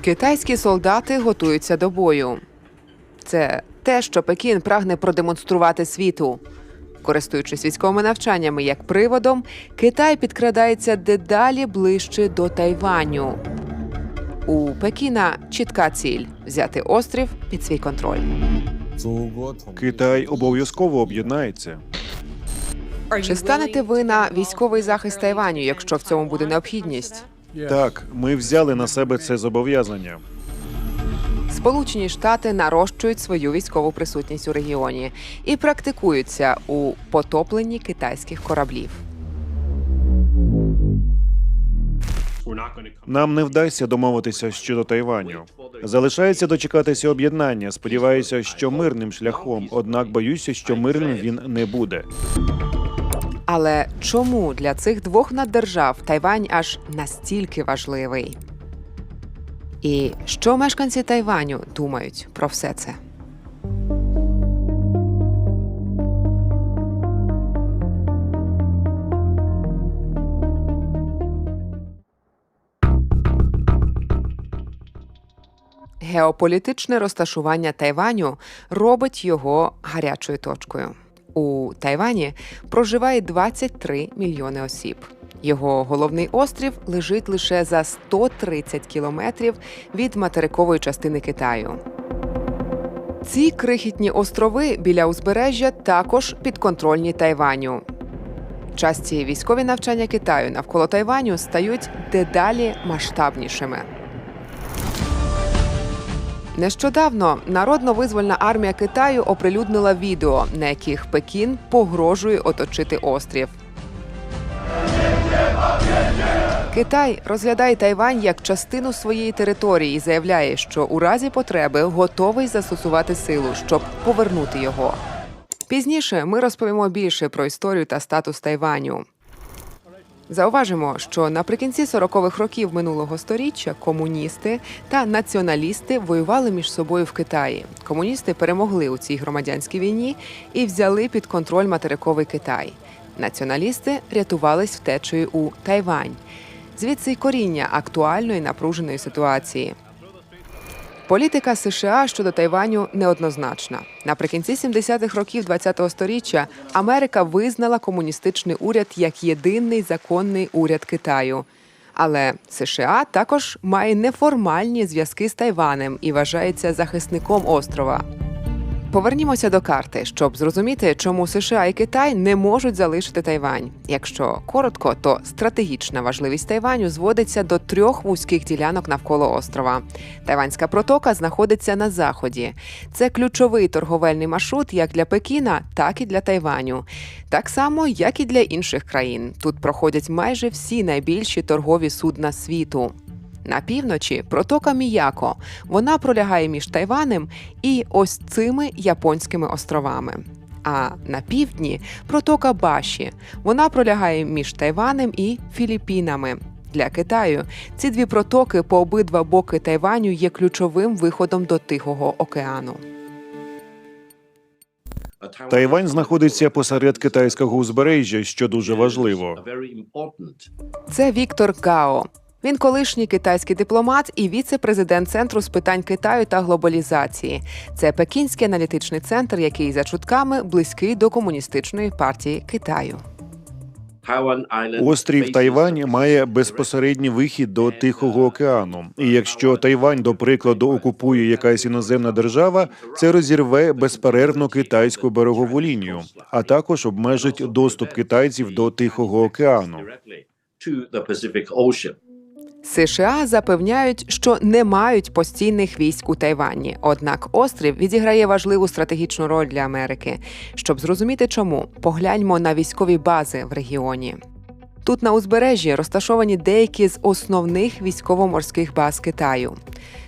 Китайські солдати готуються до бою. Це те, що Пекін прагне продемонструвати світу. Користуючись військовими навчаннями як приводом, Китай підкрадається дедалі ближче до Тайваню. У Пекіна чітка ціль взяти острів під свій контроль. Китай обов'язково об'єднається. Чи станете ви на військовий захист Тайваню, якщо в цьому буде необхідність? Так, ми взяли на себе це зобов'язання. Сполучені Штати нарощують свою військову присутність у регіоні і практикуються у потопленні китайських кораблів. Нам не вдасться домовитися щодо Тайваню. Залишається дочекатися об'єднання. Сподіваюся, що мирним шляхом. Однак боюся, що мирним він не буде. Але чому для цих двох наддержав Тайвань аж настільки важливий? І що мешканці Тайваню думають про все це? Геополітичне розташування Тайваню робить його гарячою точкою. У Тайвані проживає 23 мільйони осіб. Його головний острів лежить лише за 130 кілометрів від материкової частини Китаю. Ці крихітні острови біля узбережжя також підконтрольні Тайваню. Часті військові навчання Китаю навколо Тайваню стають дедалі масштабнішими. Нещодавно народно-визвольна армія Китаю оприлюднила відео, на яких Пекін погрожує оточити острів. Китай розглядає Тайвань як частину своєї території і заявляє, що у разі потреби готовий застосувати силу, щоб повернути його. Пізніше ми розповімо більше про історію та статус Тайваню. Зауважимо, що наприкінці 40-х років минулого століття комуністи та націоналісти воювали між собою в Китаї. Комуністи перемогли у цій громадянській війні і взяли під контроль материковий Китай. Націоналісти рятувались втечею у Тайвань. Звідси й коріння актуальної напруженої ситуації. Політика США щодо Тайваню неоднозначна. Наприкінці 70-х років ХХ століття Америка визнала комуністичний уряд як єдиний законний уряд Китаю. Але США також має неформальні зв'язки з Тайванем і вважається захисником острова. Повернімося до карти, щоб зрозуміти, чому США і Китай не можуть залишити Тайвань. Якщо коротко, то стратегічна важливість Тайваню зводиться до трьох вузьких ділянок навколо острова. Тайванська протока знаходиться на заході. Це ключовий торговельний маршрут як для Пекіна, так і для Тайваню. Так само, як і для інших країн. Тут проходять майже всі найбільші торгові судна світу. На півночі протока Міяко. Вона пролягає між Тайванем і ось цими японськими островами. А на півдні протока Баші. Вона пролягає між Тайванем і Філіппінами. Для Китаю ці дві протоки по обидва боки Тайваню є ключовим виходом до Тихого океану. Тайвань знаходиться посеред китайського узбережжя, що дуже важливо. Це Віктор Гао. Він колишній китайський дипломат і віце-президент Центру з питань Китаю та глобалізації. Це Пекінський аналітичний центр, який за чутками близький до комуністичної партії Китаю. Острів Тайвань має безпосередній вихід до Тихого океану. І якщо Тайвань, до прикладу, окупує якась іноземна держава, це розірве безперервно китайську берегову лінію, а також обмежить доступ китайців до Тихого океану. США запевняють, що не мають постійних військ у Тайвані. Однак острів відіграє важливу стратегічну роль для Америки. Щоб зрозуміти, чому погляньмо на військові бази в регіоні. Тут на узбережжі розташовані деякі з основних військово-морських баз Китаю.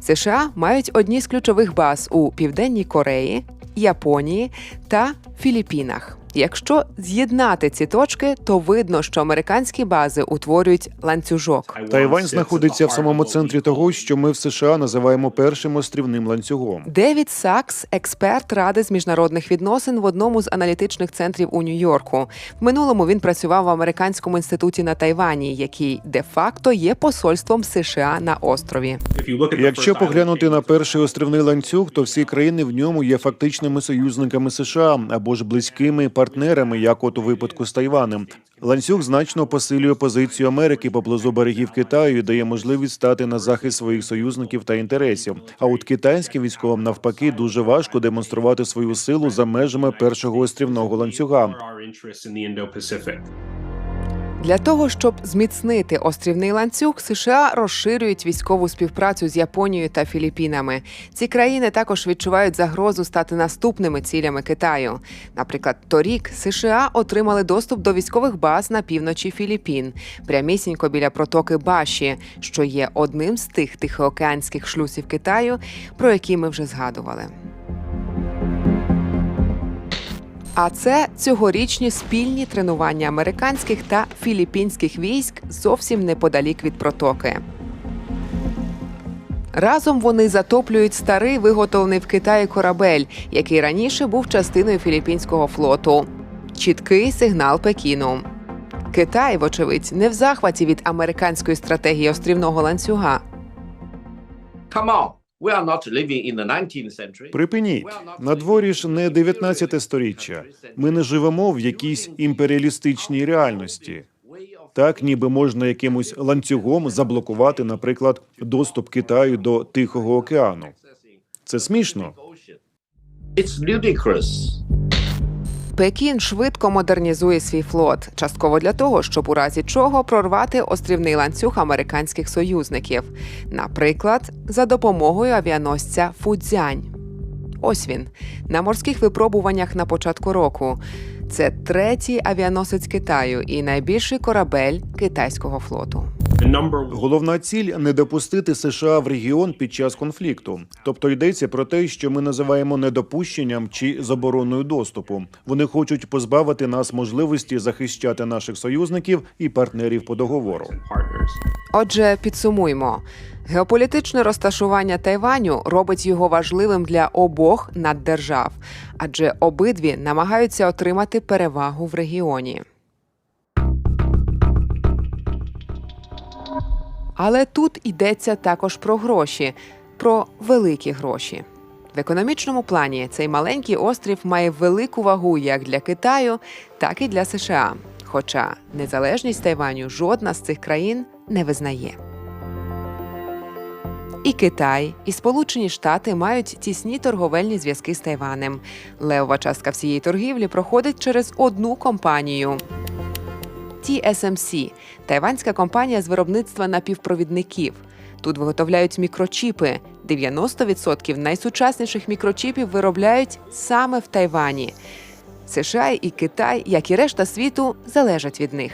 США мають одні з ключових баз у Південній Кореї, Японії та Філіппінах. Якщо з'єднати ці точки, то видно, що американські бази утворюють ланцюжок. Тайвань знаходиться в самому центрі того, що ми в США називаємо першим острівним ланцюгом. Девід Сакс, експерт ради з міжнародних відносин в одному з аналітичних центрів у Нью-Йорку. В минулому він працював в американському інституті на Тайвані, який де-факто є посольством США на острові. Якщо поглянути на перший острівний ланцюг, то всі країни в ньому є фактичними союзниками США або ж близькими партнерами, як от у випадку з Тайванем. Ланцюг значно посилює позицію Америки поблизу берегів Китаю і дає можливість стати на захист своїх союзників та інтересів. А от китайським військовим навпаки дуже важко демонструвати свою силу за межами першого острівного ланцюга. Для того щоб зміцнити острівний ланцюг, США розширюють військову співпрацю з Японією та Філіппінами. Ці країни також відчувають загрозу стати наступними цілями Китаю. Наприклад, торік США отримали доступ до військових баз на півночі Філіппін, прямісінько біля протоки Баші, що є одним з тих тихоокеанських шлюзів Китаю, про які ми вже згадували. А це цьогорічні спільні тренування американських та філіппінських військ зовсім неподалік від протоки. Разом вони затоплюють старий виготовлений в Китаї корабель, який раніше був частиною філіппінського флоту. Чіткий сигнал Пекіну. Китай, вочевидь, не в захваті від американської стратегії острівного ланцюга. Come on, we are not living in the 19th century. Припиніть на дворі ж не 19 сторіччя. Ми не живемо в якійсь імперіалістичній реальності. Так, ніби можна якимось ланцюгом заблокувати, наприклад, доступ Китаю до Тихого океану. Це смішно. It's ludicrous. Пекін швидко модернізує свій флот, частково для того, щоб у разі чого прорвати острівний ланцюг американських союзників, наприклад, за допомогою авіаносця Фудзянь. Ось він на морських випробуваннях на початку року. Це третій авіаносець Китаю і найбільший корабель китайського флоту. Головна ціль не допустити США в регіон під час конфлікту. Тобто йдеться про те, що ми називаємо недопущенням чи забороною доступу. Вони хочуть позбавити нас можливості захищати наших союзників і партнерів по договору. Отже, підсумуймо. Геополітичне розташування Тайваню робить його важливим для обох наддержав, адже обидві намагаються отримати перевагу в регіоні. Але тут йдеться також про гроші, про великі гроші. В економічному плані цей маленький острів має велику вагу як для Китаю, так і для США. Хоча незалежність Тайваню жодна з цих країн не визнає. І Китай, і Сполучені Штати мають тісні торговельні зв'язки з Тайванем. Левова частка всієї торгівлі проходить через одну компанію. TSMC – тайванська компанія з виробництва напівпровідників. Тут виготовляють мікрочіпи. 90% найсучасніших мікрочіпів виробляють саме в Тайвані. США і Китай, як і решта світу, залежать від них.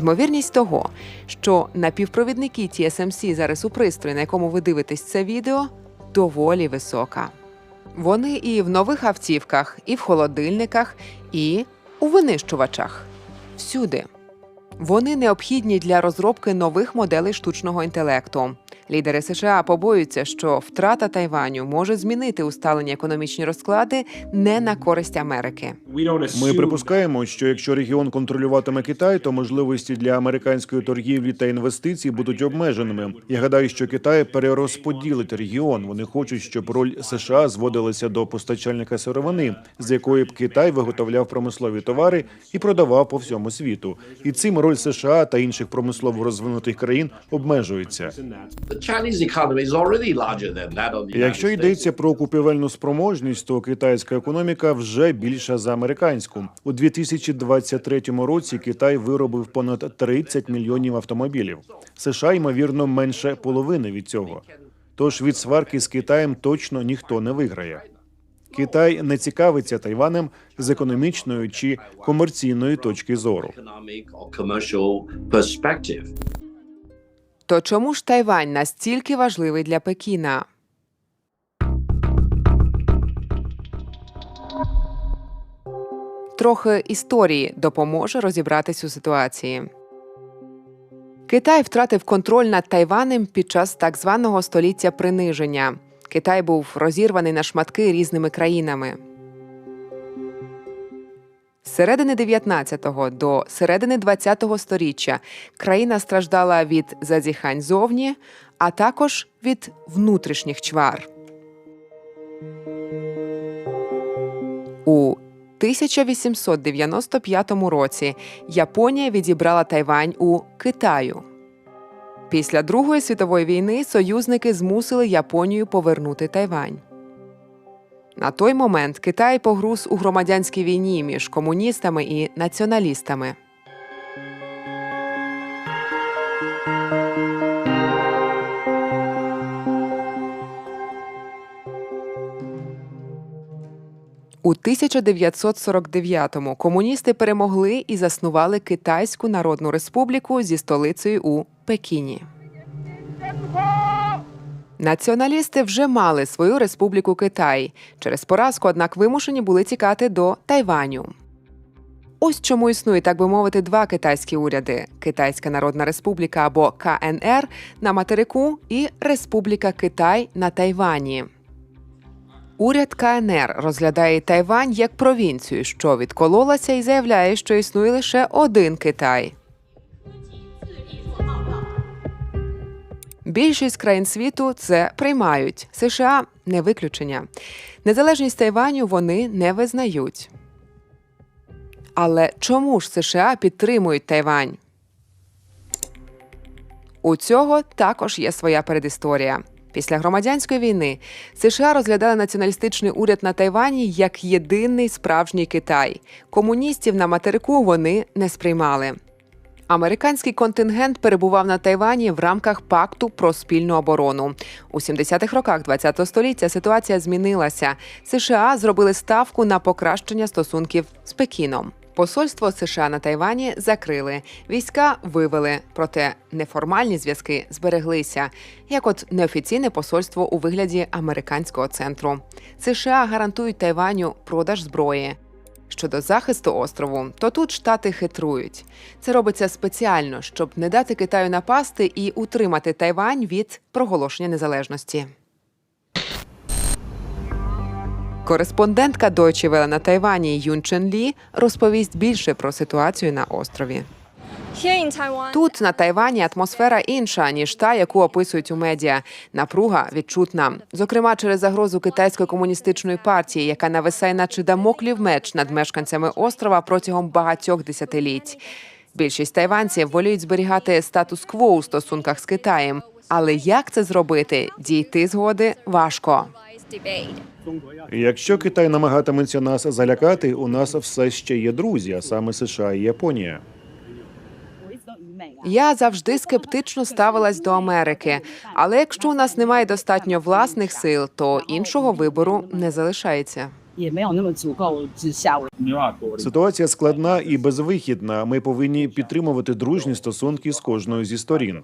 Ймовірність того, що напівпровідники TSMC зараз у пристрої, на якому ви дивитесь це відео, доволі висока. Вони і в нових автівках, і в холодильниках, і у винищувачах. Всюди. Вони необхідні для розробки нових моделей штучного інтелекту. Лідери США побоюються, що втрата Тайваню може змінити усталені економічні розклади не на користь Америки. Ми припускаємо, що якщо регіон контролюватиме Китай, то можливості для американської торгівлі та інвестицій будуть обмеженими. Я гадаю, що Китай перерозподілить регіон. Вони хочуть, щоб роль США зводилася до постачальника сировини, з якої б Китай виготовляв промислові товари і продавав по всьому світу. І цим роль США та інших промислово розвинутих країн обмежується. Якщо йдеться про купівельну спроможність, то китайська економіка вже більша за американську. У 2023 році Китай виробив понад 30 мільйонів автомобілів. США ймовірно менше половини від цього. Тож від сварки з Китаєм точно ніхто не виграє. Китай не цікавиться Тайванем з економічної чи комерційної точки зору. То чому ж Тайвань настільки важливий для Пекіна? Трохи історії допоможе розібратись у ситуації. Китай втратив контроль над Тайванем під час так званого століття приниження. Китай був розірваний на шматки різними країнами. З середини 19-го до середини 20-го сторіччя країна страждала від зазіхань зовні, а також від внутрішніх чвар. У 1895 році Японія відібрала Тайвань у Китаю. Після Другої світової війни союзники змусили Японію повернути Тайвань. На той момент Китай погруз у громадянській війні між комуністами і націоналістами. У 1949-му комуністи перемогли і заснували Китайську Народну Республіку зі столицею у Пекіні. Націоналісти вже мали свою республіку Китай. Через поразку, однак, вимушені були тікати до Тайваню. Ось чому існує, так би мовити, два китайські уряди: Китайська Народна Республіка або КНР на материку і Республіка Китай на Тайвані. Уряд КНР розглядає Тайвань як провінцію, що відкололася, і заявляє, що існує лише один Китай. Більшість країн світу це приймають. США не виключення. Незалежність Тайваню вони не визнають. Але чому ж США підтримують Тайвань? У цього також є своя передісторія. Після громадянської війни США розглядали націоналістичний уряд на Тайвані як єдиний справжній Китай. Комуністів на материку вони не сприймали. Американський контингент перебував на Тайвані в рамках пакту про спільну оборону. У 70-х роках ХХ століття ситуація змінилася. США зробили ставку на покращення стосунків з Пекіном. Посольство США на Тайвані закрили, війська вивели, проте неформальні зв'язки збереглися, як от неофіційне посольство у вигляді американського центру. США гарантують Тайваню продаж зброї. Щодо захисту острову, то тут штати хитрують. Це робиться спеціально, щоб не дати Китаю напасти і утримати Тайвань від проголошення незалежності. Кореспондентка Deutsche Welle на Тайвані Юн Чен Лі розповість більше про ситуацію на острові. Тут на Тайвані атмосфера інша ніж та, яку описують у медіа. Напруга відчутна, зокрема через загрозу китайської комуністичної партії, яка нависає, наче дамоклів меч над мешканцями острова протягом багатьох десятиліть. Більшість тайванців воліють зберігати статус-кво у стосунках з Китаєм. Але як це зробити? Дійти згоди важко. Якщо Китай намагатиметься нас залякати, у нас все ще є друзі, а саме США і Японія. Я завжди скептично ставилась до Америки, але якщо у нас немає достатньо власних сил, то іншого вибору не залишається. Ситуація складна і безвихідна. Ми повинні підтримувати дружні стосунки з кожною зі сторін.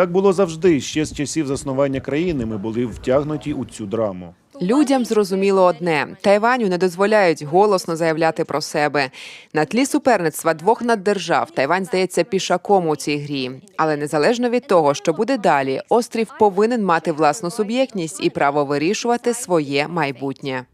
Так було завжди. Ще з часів заснування країни ми були втягнуті у цю драму. Людям зрозуміло одне: Тайваню не дозволяють голосно заявляти про себе. На тлі суперництва двох наддержав Тайвань здається пішаком у цій грі. Але незалежно від того, що буде далі, острів повинен мати власну суб'єктність і право вирішувати своє майбутнє.